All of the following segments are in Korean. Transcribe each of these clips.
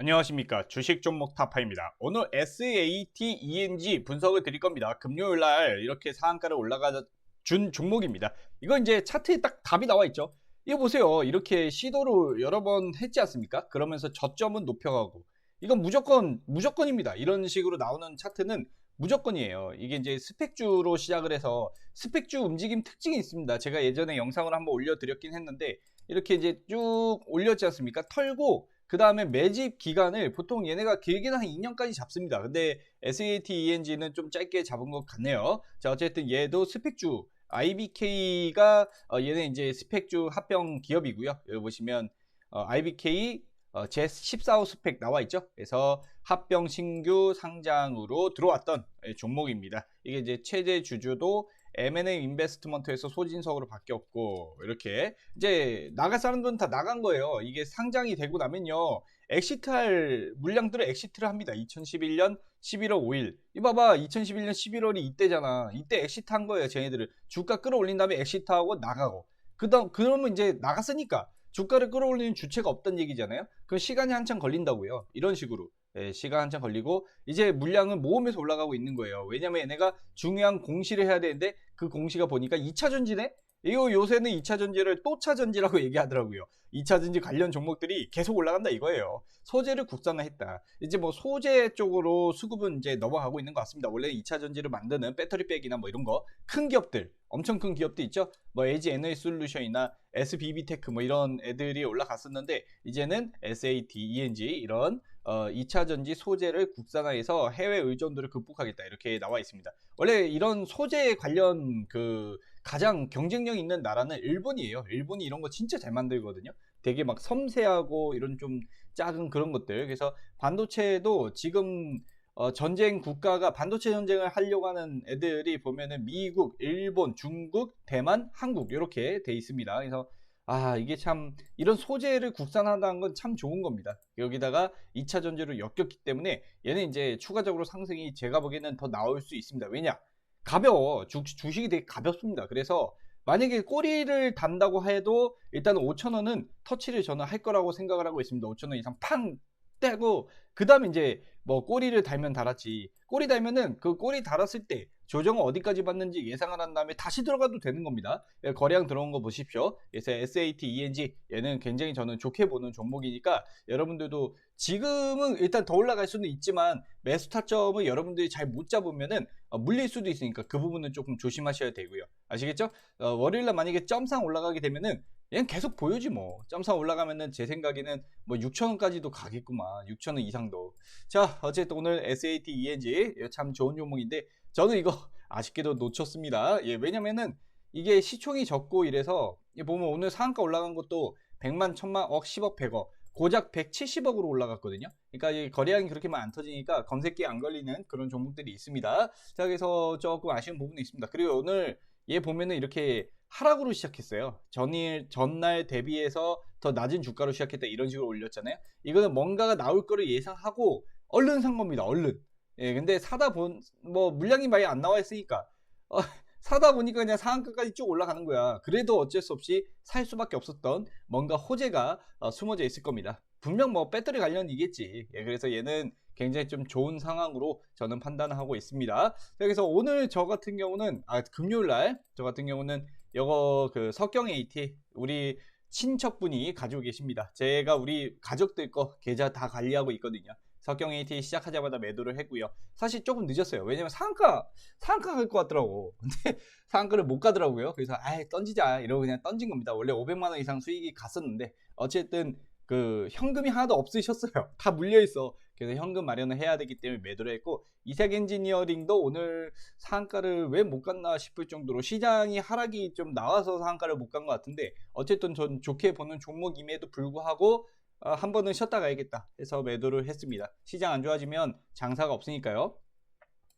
안녕하십니까 주식 종목 타파입니다. 오늘 SAT ENG 분석을 드릴 겁니다. 금요일 날 이렇게 상한가를 올라가 준 종목입니다. 이거 이제 차트에 딱 답이 나와 있죠. 이거 보세요. 이렇게 시도를 여러 번 했지 않습니까? 그러면서 저점은 높여가고 이건 무조건 무조건입니다. 이런 식으로 나오는 차트는 무조건이에요. 이게 이제 스펙주로 시작을 해서 스펙주 움직임 특징이 있습니다. 제가 예전에 영상을 한번 올려드렸긴 했는데 이렇게 이제 쭉 올렸지 않습니까? 털고 그 다음에 매집 기간을 보통 얘네가 길게는 한 2년까지 잡습니다. 근데 SAT ENG는 좀 짧게 잡은 것 같네요. 자, 어쨌든 얘도 스펙주 IBK가 어, 얘는 이제 스펙주 합병 기업이고요. 여기 보시면 어, IBK 어, 제14호 스펙 나와 있죠. 그래서 합병 신규 상장으로 들어왔던 예, 종목입니다. 이게 이제 최대 주주도 M&A 인베스트먼트에서 소진석으로 바뀌었고 이렇게 이제 나갈 사람들은 다 나간 거예요. 이게 상장이 되고 나면요. 엑시트할 물량들을 엑시트를 합니다. 2011년 11월 5일. 이 봐봐. 2011년 11월이 이때잖아. 이때 엑시트 한 거예요. 쟤네들을 주가 끌어올린 다음에 엑시트하고 나가고. 그다음 그러면 이제 나갔으니까 주가를 끌어올리는 주체가 없다는 얘기잖아요. 그럼 시간이 한참 걸린다고요. 이런 식으로. 예, 시간 한참 걸리고 이제 물량을 모으면서 올라가고 있는 거예요. 왜냐면 얘네가 중요한 공시를 해야 되는데 그 공시가 보니까 2차 전지네? 이거 요새는 2차 전지를 또 차 전지라고 얘기하더라고요. 2차 전지 관련 종목들이 계속 올라간다 이거예요. 소재를 국산화했다. 이제 뭐 소재 쪽으로 수급은 이제 넘어가고 있는 것 같습니다. 원래 2차 전지를 만드는 배터리백이나 뭐 이런 거 큰 기업들, 엄청 큰 기업도 있죠. 뭐 LG 에너지 솔루션이나 SBB 테크 뭐 이런 애들이 올라갔었는데 이제는 SAT, ENG 이런 어, 2차 전지 소재를 국산화해서 해외 의존도를 극복하겠다 이렇게 나와 있습니다. 원래 이런 소재 관련 그 가장 경쟁력 있는 나라는 일본이에요. 일본이 이런 거 진짜 잘 만들거든요. 되게 막 섬세하고 이런 좀 작은 그런 것들. 그래서 반도체도 지금 어, 전쟁 국가가 반도체 전쟁을 하려고 하는 애들이 보면은 미국, 일본, 중국, 대만, 한국 이렇게 돼 있습니다. 그래서 아 이게 참 이런 소재를 국산한다는 건 참 좋은 겁니다. 여기다가 2차 전지로 엮였기 때문에 얘는 이제 추가적으로 상승이 제가 보기에는 더 나올 수 있습니다. 왜냐? 가벼워. 주, 주식이 되게 가볍습니다. 그래서 만약에 꼬리를 단다고 해도 일단 5천 원은 터치를 저는 할 거라고 생각을 하고 있습니다. 5천 원 이상 팡 떼고 그 다음에 이제 뭐 꼬리를 달면 달았지. 꼬리 달면은 그 꼬리 달았을 때 조정을 어디까지 받는지 예상을 한 다음에 다시 들어가도 되는 겁니다. 예, 거래량 들어온 거 보십시오. 그래서 SAT, ENG 얘는 굉장히 저는 좋게 보는 종목이니까 여러분들도 지금은 일단 더 올라갈 수는 있지만 매수 타점을 여러분들이 잘 못 잡으면은 어, 물릴 수도 있으니까 그 부분은 조금 조심하셔야 되고요. 아시겠죠? 어, 월요일날 만약에 점상 올라가게 되면은 얘는 계속 보여지 뭐. 점상 올라가면은 제 생각에는 뭐 6천원까지도 가겠구만. 6천원 이상도. 자 어쨌든 오늘 SAT ENG 참 좋은 종목인데 저는 이거 아쉽게도 놓쳤습니다. 예 왜냐면은 이게 시총이 적고 이래서 보면 오늘 상한가 올라간 것도 100만 1000만 억 10억 100억. 고작 170억으로 올라갔거든요. 그러니까 이 거래량이 그렇게만 안 터지니까 검색기에 안 걸리는 그런 종목들이 있습니다. 자 그래서 조금 아쉬운 부분이 있습니다. 그리고 오늘 얘 보면은 이렇게 하락으로 시작했어요. 전일 전날 대비해서 더 낮은 주가로 시작했다 이런 식으로 올렸잖아요. 이거는 뭔가가 나올 거를 예상하고 얼른 산 겁니다. 얼른. 예, 근데 사다 본 뭐 물량이 많이 안 나와 있으니까 어, 사다 보니까 그냥 상한가까지 쭉 올라가는 거야. 그래도 어쩔 수 없이 살 수밖에 없었던 뭔가 호재가 어, 숨어져 있을 겁니다. 분명 뭐 배터리 관련이겠지. 예, 그래서 얘는 굉장히 좀 좋은 상황으로 저는 판단을 하고 있습니다. 그래서 오늘 저 같은 경우는 아 금요일 날 저 같은 경우는 이거 그 석경 AT 우리 친척분이 가지고 계십니다. 제가 우리 가족들 거 계좌 다 관리하고 있거든요. 석경 AT 시작하자마자 매도를 했고요. 사실 조금 늦었어요. 왜냐면 상가 상가 갈 것 같더라고. 근데 상가를 못 가더라고요. 그래서 아 던지자 이러고 그냥 던진 겁니다. 원래 500만 원 이상 수익이 갔었는데 어쨌든 그 현금이 하나도 없으셨어요. 다 물려 있어. 그래서 현금 마련을 해야 되기 때문에 매도를 했고 이색 엔지니어링도 오늘 상한가를 왜 못 갔나 싶을 정도로 시장이 하락이 좀 나와서 상한가를 못 간 것 같은데 어쨌든 전 좋게 보는 종목임에도 불구하고 어, 한 번은 쉬었다 가야겠다 해서 매도를 했습니다. 시장 안 좋아지면 장사가 없으니까요.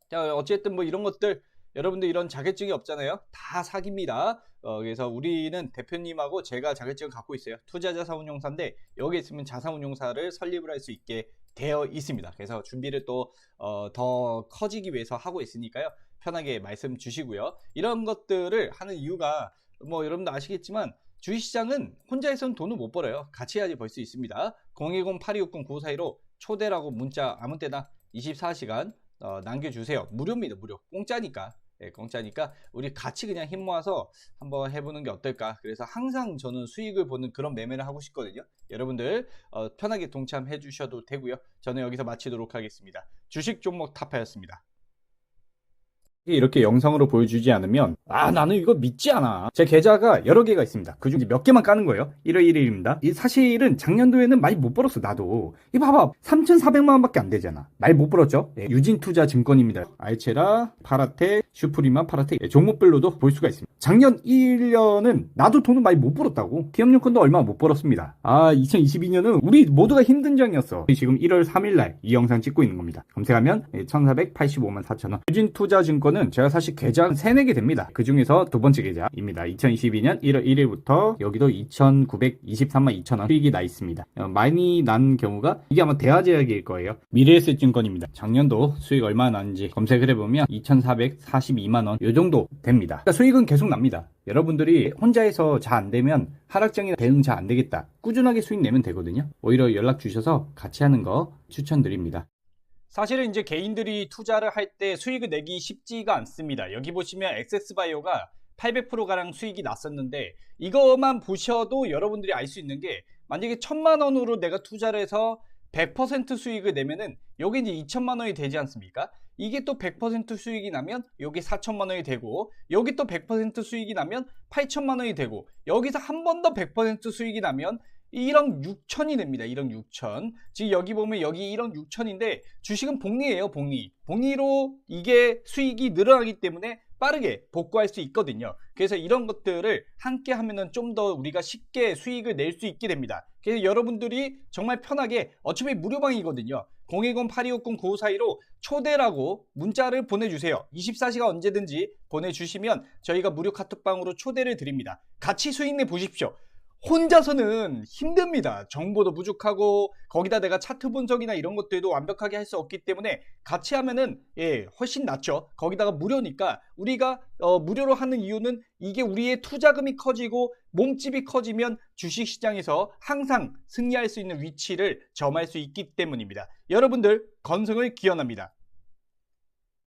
자 어쨌든 뭐 이런 것들 여러분들 이런 자격증이 없잖아요. 다 사기입니다. 어, 그래서 우리는 대표님하고 제가 자격증을 갖고 있어요. 투자자사운용사인데 여기 있으면 자사운용사를 설립을 할 수 있게 되어 있습니다. 그래서 준비를 또더 어, 커지기 위해서 하고 있으니까요. 편하게 말씀 주시고요. 이런 것들을 하는 이유가 뭐 여러분도 아시겠지만 주식시장은 혼자서는 돈을 못 벌어요. 같이 해야지 벌 수 있습니다. 010-8260-9542로 초대라고 문자 아무 때나 24시간 어, 남겨주세요. 무료입니다. 무료. 공짜니까. 예, 공짜니까 우리 같이 그냥 힘 모아서 한번 해보는 게 어떨까. 그래서 항상 저는 수익을 보는 그런 매매를 하고 싶거든요. 여러분들 어, 편하게 동참해 주셔도 되고요. 저는 여기서 마치도록 하겠습니다. 주식 종목 타파였습니다. 이렇게 영상으로 보여주지 않으면 아 나는 이거 믿지 않아. 제 계좌가 여러 개가 있습니다. 그중 몇 개만 까는 거예요. 1월 1일입니다. 이 사실은 작년도에는 많이 못 벌었어 나도. 이 봐봐. 3,400만 원 밖에 안 되잖아. 많이 못 벌었죠? 예, 유진투자증권입니다. 알체라 파라텍 슈프리만 파라텍 예, 종목별로도 볼 수가 있습니다. 작년 1년은 나도 돈을 많이 못 벌었다고. 기업용권도 얼마 못 벌었습니다. 아 2022년은 우리 모두가 힘든 장이었어. 지금 1월 3일날 이 영상 찍고 있는 겁니다. 검색하면 1,485만 4천원. 유진투자증권은 제가 사실 계좌 한 3, 4개 됩니다. 그 중에서 두 번째 계좌입니다. 2022년 1월 1일부터 여기도 2,923만 2천 원 수익이 나 있습니다. 어, 많이 난 경우가 이게 아마 대화제약일 거예요. 미래에셋증권입니다. 작년도 수익 얼마나 났는지 검색을 해보면 2,442만 원 요 정도 됩니다. 그러니까 수익은 계속 납니다. 여러분들이 혼자 해서 잘 안 되면 하락장이나 대응 잘 안 되겠다. 꾸준하게 수익 내면 되거든요. 오히려 연락 주셔서 같이 하는 거 추천드립니다. 사실은 이제 개인들이 투자를 할 때 수익을 내기 쉽지가 않습니다. 여기 보시면 엑세스바이오가 800%가량 수익이 났었는데 이것만 보셔도 여러분들이 알 수 있는 게 만약에 천만 원으로 내가 투자를 해서 100% 수익을 내면은 여기 이제 2천만 원이 되지 않습니까? 이게 또 100% 수익이 나면 여기 4천만 원이 되고 여기 또 100% 수익이 나면 8천만 원이 되고 여기서 한 번 더 100% 수익이 나면 1억 6천이 됩니다. 1억 6천. 지금 여기 보면 여기 1억 6천인데 주식은 복리예요. 복리. 복리로 이게 수익이 늘어나기 때문에 빠르게 복구할 수 있거든요. 그래서 이런 것들을 함께 하면은 좀 더 우리가 쉽게 수익을 낼 수 있게 됩니다. 그래서 여러분들이 정말 편하게 어차피 무료방이거든요. 010-8260-9542로 초대라고 문자를 보내주세요. 24시간 언제든지 보내주시면 저희가 무료 카톡방으로 초대를 드립니다. 같이 수익 내 보십시오. 혼자서는 힘듭니다. 정보도 부족하고 거기다 내가 차트 분석이나 이런 것들도 완벽하게 할 수 없기 때문에 같이 하면은 예 훨씬 낫죠. 거기다가 무료니까 우리가 어, 무료로 하는 이유는 이게 우리의 투자금이 커지고 몸집이 커지면 주식시장에서 항상 승리할 수 있는 위치를 점할 수 있기 때문입니다. 여러분들 건승을 기원합니다.